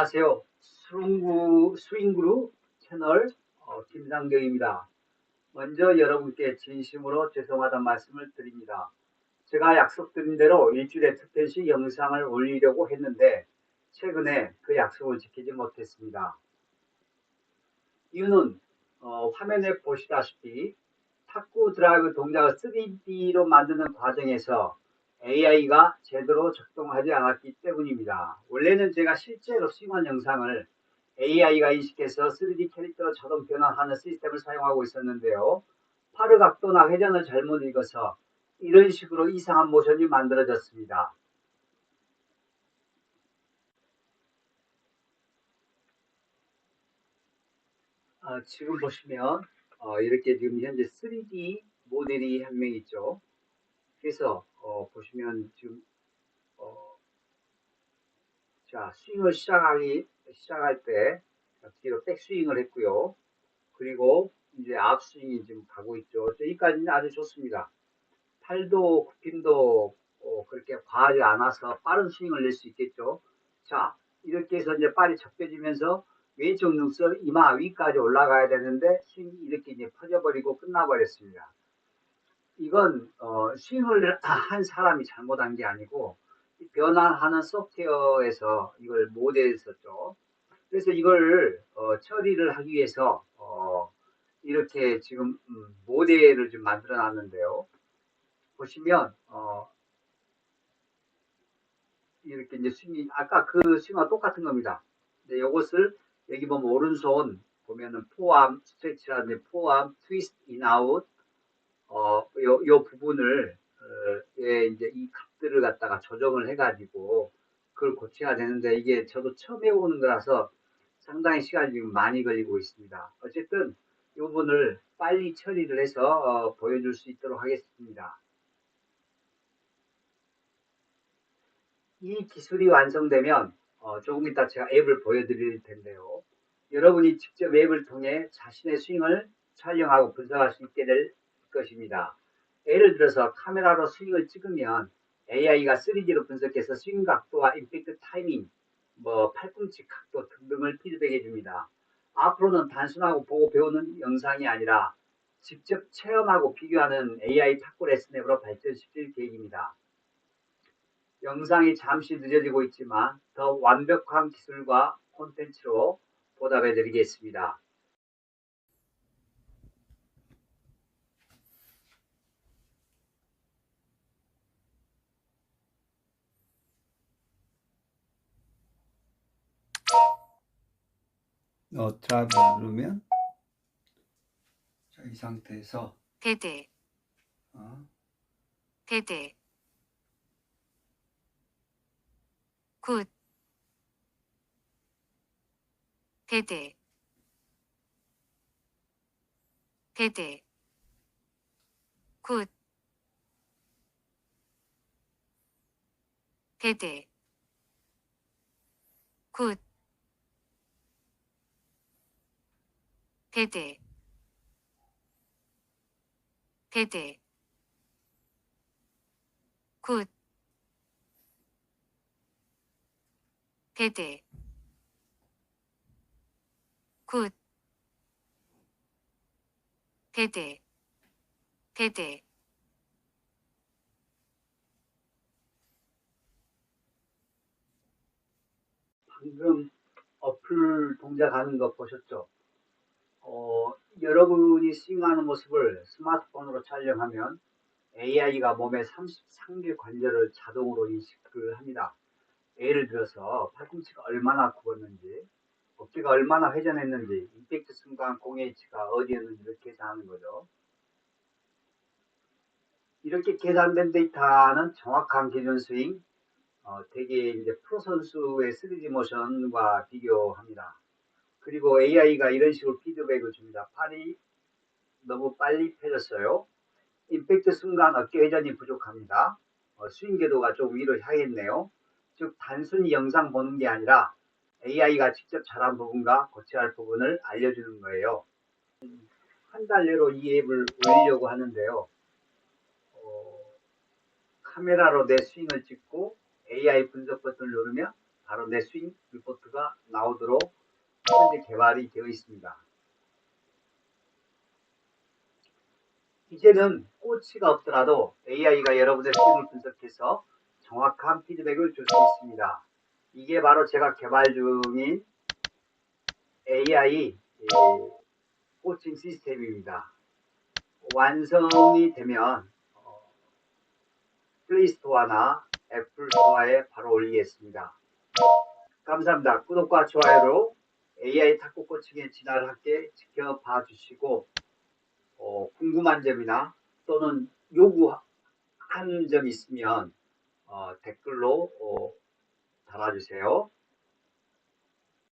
안녕하세요. 스윙구, 스윙그룹 채널 어, 김상경입니다. 먼저 여러분께 진심으로 죄송하다는 말씀을 드립니다. 제가 약속드린 대로 일주일에 특별시 영상을 올리려고 했는데 최근에 그 약속을 지키지 못했습니다. 이유는 어, 화면에 보시다시피 탁구 드라이브 동작을 3D로 만드는 과정에서 AI가 제대로 작동하지 않았기 때문입니다. 원래는 제가 실제로 스윙한 영상을 AI가 인식해서 3D 캐릭터로 자동 변환하는 시스템을 사용하고 있었는데요. 팔의 각도나 회전을 잘못 읽어서 이런 식으로 이상한 모션이 만들어졌습니다. 아, 지금 보시면 어, 이렇게 지금 현재 3D 모델이 한 명 있죠. 그래서 어, 보시면 지금 어, 자 스윙을 시작하기 시작할 때 뒤로 백스윙을 했고요. 그리고 이제 앞스윙이 지금 가고 있죠. 여기까지는 아주 좋습니다. 팔도 굽힘도 어, 그렇게 과하지 않아서 빠른 스윙을 낼 수 있겠죠. 자 이렇게 해서 이제 빨리 접혀지면서 왼쪽 눈썹 이마 위까지 올라가야 되는데 스윙이 이렇게 이제 퍼져버리고 끝나버렸습니다. 이건 어, 스윙을 한 사람이 잘못한 게 아니고 변환하는 소프트웨어에서 이걸 모델했었죠. 그래서 이걸 어, 처리를 하기 위해서 어, 이렇게 지금 음, 모델을 좀 만들어 놨는데요. 보시면 어, 이렇게 이제 스윙이 아까 그 스윙과 똑같은 겁니다. 근데 이것을 여기 보면 오른손 보면은 포암 스트레치라든지 포암 트위스트 인아웃 어, 요, 요 부분을, 어, 예, 이제 이 값들을 갖다가 조정을 해가지고, 그걸 고쳐야 되는데, 이게 저도 처음 해보는 거라서 상당히 시간이 지금 많이 걸리고 있습니다. 어쨌든, 이 부분을 빨리 처리를 해서, 어, 보여줄 수 있도록 하겠습니다. 이 기술이 완성되면, 어, 조금 이따 제가 앱을 보여드릴 텐데요. 여러분이 직접 앱을 통해 자신의 스윙을 촬영하고 분석할 수 있게 될 것입니다. 예를 들어서 카메라로 스윙을 찍으면 AI가 3D로 분석해서 스윙 각도와 임팩트 타이밍, 뭐 팔꿈치 각도 등등을 피드백해 줍니다. 앞으로는 단순하고 보고 배우는 영상이 아니라 직접 체험하고 비교하는 AI 탁구 레슨 앱으로 발전시킬 계획입니다. 영상이 잠시 늦어지고 있지만 더 완벽한 기술과 콘텐츠로 보답해 드리겠습니다. 어, 드라이브 누르면 자, 이 상태에서 데드, 어, 데드. 굿. 데드. 데드. 굿. 데드. 굿. 데드. 데드. 굿. 데드. 굿. 데드. 데드. 방금 어플 동작하는 거 보셨죠? 어, 여러분이 스윙하는 모습을 스마트폰으로 촬영하면 AI가 몸의 33개 관절을 자동으로 인식을 합니다. 예를 들어서 팔꿈치가 얼마나 굽었는지, 어깨가 얼마나 회전했는지, 임팩트 순간 공의 위치가 어디였는지 이렇게 계산하는 거죠. 이렇게 계산된 데이터는 정확한 기준 스윙, 어, 되게 이제 프로 선수의 3D 모션과 비교합니다. 그리고 AI가 이런 식으로 피드백을 줍니다. 팔이 너무 빨리 펴졌어요. 임팩트 순간 어깨 회전이 부족합니다. 어, 스윙 궤도가 좀 위로 향했네요. 즉 단순히 영상 보는 게 아니라 AI가 직접 잘한 부분과 고쳐야 할 부분을 알려주는 거예요. 한 달 내로 이 앱을 올리려고 하는데요. 어, 카메라로 내 스윙을 찍고 AI 분석 버튼을 누르면 바로 내 스윙 리포트가 나오도록 현재 개발이 되어 있습니다. 이제는 꼬치가 없더라도 AI가 여러분의 스윙을 분석해서 정확한 피드백을 줄 수 있습니다. 이게 바로 제가 개발 중인 AI 예, 코칭 시스템입니다. 완성이 되면 어, 플레이스토어나 애플스토어에 바로 올리겠습니다. 감사합니다. 구독과 좋아요로 AI 탁구 코칭의 진화를 함께 지켜봐 주시고 어, 궁금한 점이나 또는 요구한 점 있으면 어, 댓글로 어, 달아주세요.